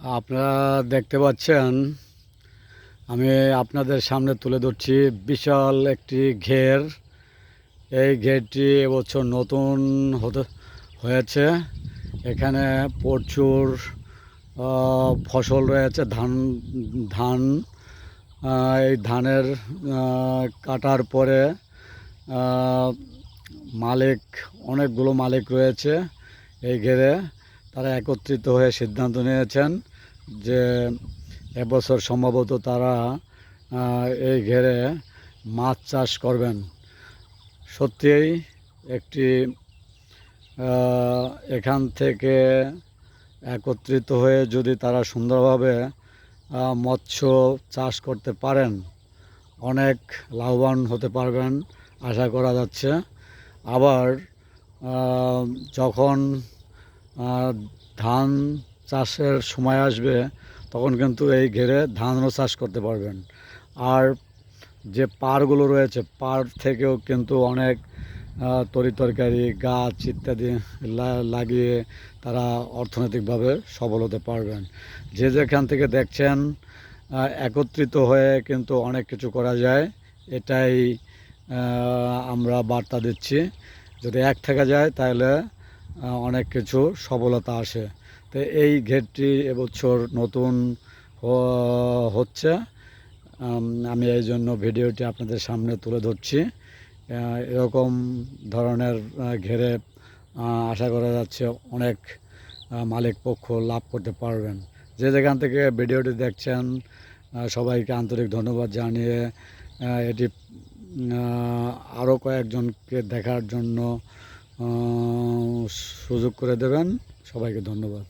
আপনারা দেখতে পাচ্ছেন, আমি আপনাদের সামনে তুলে ধরছি বিশাল একটি ঘের। এই ঘেরটি এবছর নতুন হতে হয়েছে। এখানে প্রচুর ফসল রয়েছে, ধান ধান এই ধানের কাটার পরে মালিক, অনেকগুলো মালিক রয়েছে এই ঘেরে। তারা একত্রিত হয়ে সিদ্ধান্ত নিয়েছেন। যে এবছর সম্ভবত তারা এই ঘেরে মাছ চাষ করবেন। সত্যিই একটি এখান থেকে একত্রিত হয়ে যদি তারা সুন্দরভাবে মৎস্য চাষ করতে পারেন, অনেক লাভবান হতে পারবেন আশা করা যাচ্ছে। আবার যখন ধান চাষের সময় আসবে, তখন কিন্তু এই ঘেরে ধানও চাষ করতে পারবেন। আর যে পাড়গুলো রয়েছে, পাড় থেকেও কিন্তু অনেক তরি তরকারি, গাছ ইত্যাদি লাগিয়ে তারা অর্থনৈতিকভাবে সবল হতে পারবেন। যে যেখান থেকে দেখছেন একত্রিত হয়ে কিন্তু অনেক কিছু করা যায়, এটাই আমরা বার্তা দিচ্ছি। যদি এক থাকা যায়, তাহলে অনেক কিছু সফলতা আসে। তো এই ঘেরটি এবছর নতুন হচ্ছে। আমি এই জন্য ভিডিওটি আপনাদের সামনে তুলে ধরছি। এরকম ধরনের ঘেরে আশা করা যাচ্ছে অনেক মালিক পক্ষ লাভ করতে পারবেন। যে যেখান থেকে ভিডিওটি দেখছেন সবাইকে আন্তরিক ধন্যবাদ জানিয়ে এটি আরও কয়েকজনকে দেখার জন্য সুযোগ করে দেবেন। সবাইকে ধন্যবাদ।